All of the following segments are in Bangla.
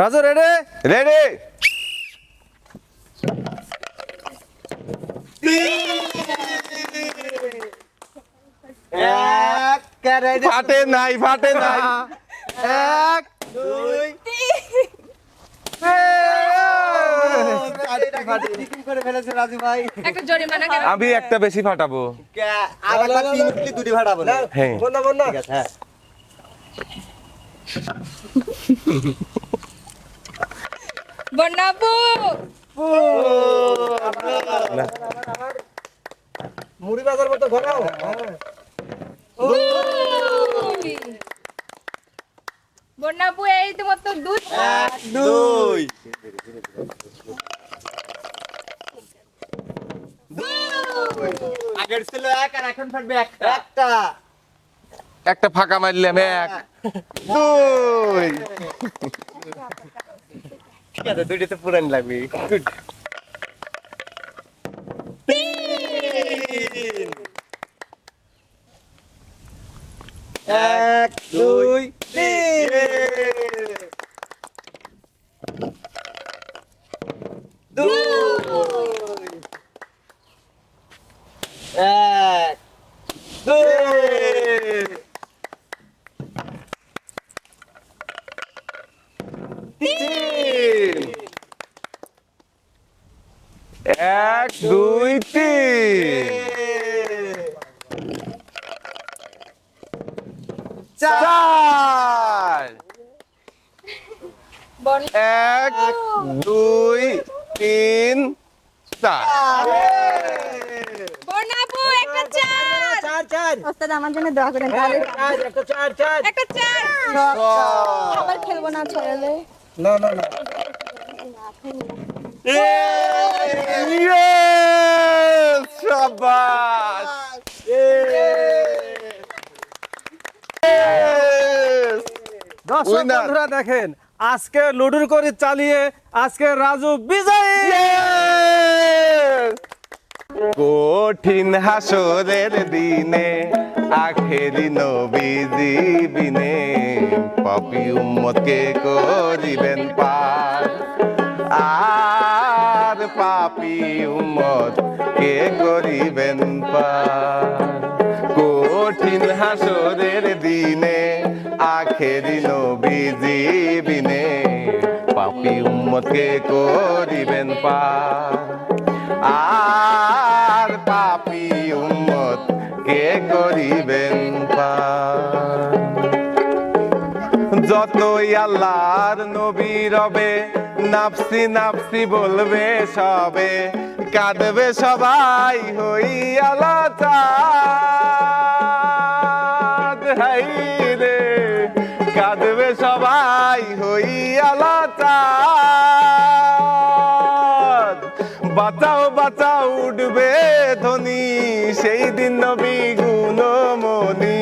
রাজু রেডে রেডি ফাটে নাই ফাটে নাই। এক দুই করে ফেলেছে রাজু ভাই একটা আমি একটা বেশি ফাটাবো। দুটি ভাড়াবো না হ্যাঁ বন্যা বন্যা ঠিক আছে হ্যাঁ বন্যাপু মুড়ি বাজার মতো ঘোরাও। বন্যাপু এই তোমার তো দুধ। দুই। আগের ছিল এক আর এখন ফাটবে একটা। একটা। একটা ফাঁকা মারলাম এক। দুই। ঠিক দুইটাতে পুরান লাগবে। এক দুই তিন দুই এক দুই তিন এক দুই তিন। চার। এক দুই তিন। চার। বন্যাপু একটা চার। চার চার। ওস্তাদ আমার জন্য দোয়া করেন তাহলে একটা চার চার একটা চার। আবার খেলব না না না না। Yes! Yes! দর্শক. বন্ধুরা দেখেন আজকে লুডুর করে চালিয়ে আজকে রাজু বিজয়ী Yes! কঠিন হাসরের দিনে আখেরি নবীজি বিনে পাপি উম্মতকে করিবেন পার আর পাপি উম্মত, কে করিবেন কঠিন হাসরের দিনে, আখেরি নবীজি বিনে পাপি উম্মতকে করিবেন পার আর পাপি উম্মত কে করিবেন পার যতই আল্লাহর নবী রবে নাফসি নাপসি বলবে সবে, কাঁদবে সবাই হাই রে, কাঁদবে সবাই হইয়া লাচার বাঁচাও বাঁচাও উঠবে ধ্বনি, সেই দিন নবী গুণমণি।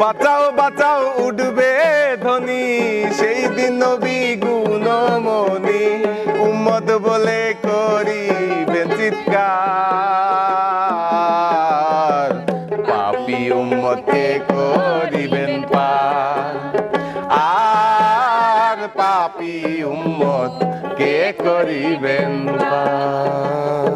বাঁচাও বাঁচাও, উঠবে ধ্বনি সেই দিন নবী গুণমণি উম্মত বলে করিবে চিৎকার। পাপি উম্মতকে করিবেন পার। আর পাপি উম্মত কে করিবেন পার।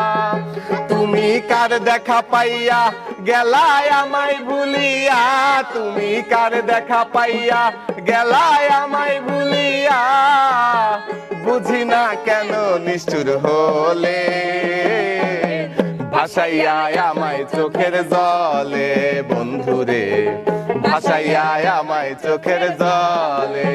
কার দেখা পাইয়া গেলায় আমায় ভুলিয়া, তুমি কার দেখা পাইয়া গেলায় আমায় ভুলিয়া। বুঝি না কেন নিষ্ঠুর হলে ভাসাইয়া আমায় চোখের জলে, বন্ধুরে। ভাসাইয়া আমায় চোখের জলে।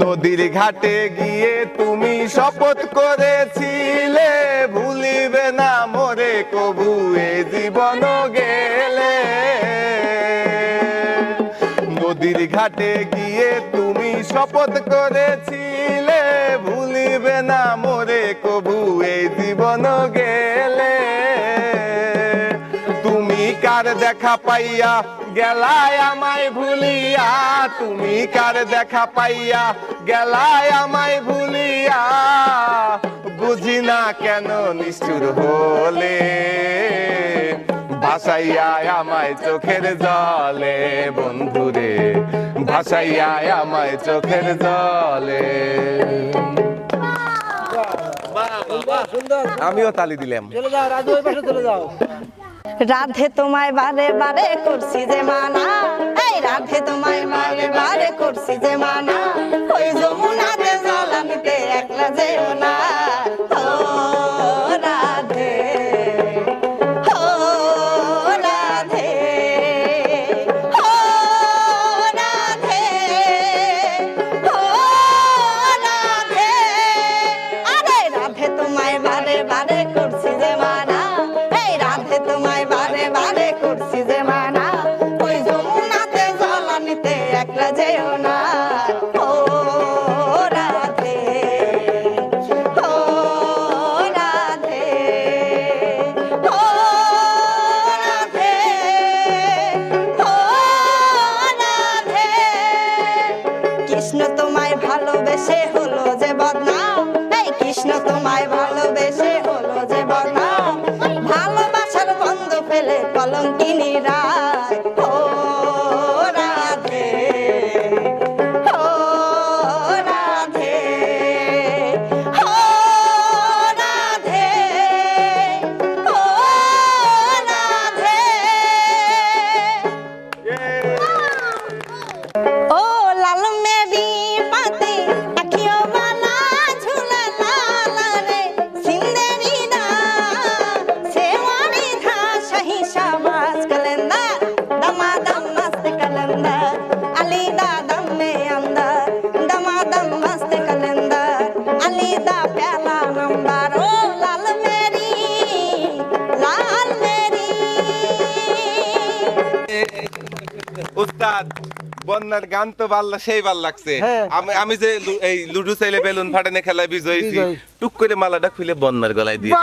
নদীর ঘাটে গিয়ে তুমি শপথ করেছিলে, ভুলিবে না মোরে কবু এ জীবন গেলে। নদীর ঘাটে গিয়ে তুমি শপথ করেছিলে, ভুলিবে না মোরে কবু এই জীবন গেলে। দেখা পাইয়া গেলায় আমায় ভুলিয়া তুমি কার দেখা পাইয়া গেলায় আমায় ভুলিয়া বুঝি না কেন নিষ্ঠুর হলে ভাসাইয়া আমায় চোখের জলে বন্ধুরে ভাসাইয়া আমায় চোখের জলে আমিও তালি দিলাম চলে যাও রাজু ওই পাশে চলে যাও রাধে তোমায় বারে বারে করছি যে মানা। এই রাধে তোমায় বারে বারে করছি যে মানা। ওই যমুনাতে জল আমিতে একলা যেও না। কৃষ্ণ তোমায় ভালোবেসে হলো যে বদনাম। কৃষ্ণ তোমায় ভালোবেসে হলো যে বদনাম। ভালোবাসার বন্ধ ফেলে কলঙ্কিনী উস্তাদ বন্যার গান তো ভালো সেই ভালো লাগছে হ্যাঁ। আমি আমি যে এই লুডু চাইলে বেলুন ফাটানে খেলায় বিজয়ী। টুক করে মালাটা খুলে বন্যার গলায় দিয়ে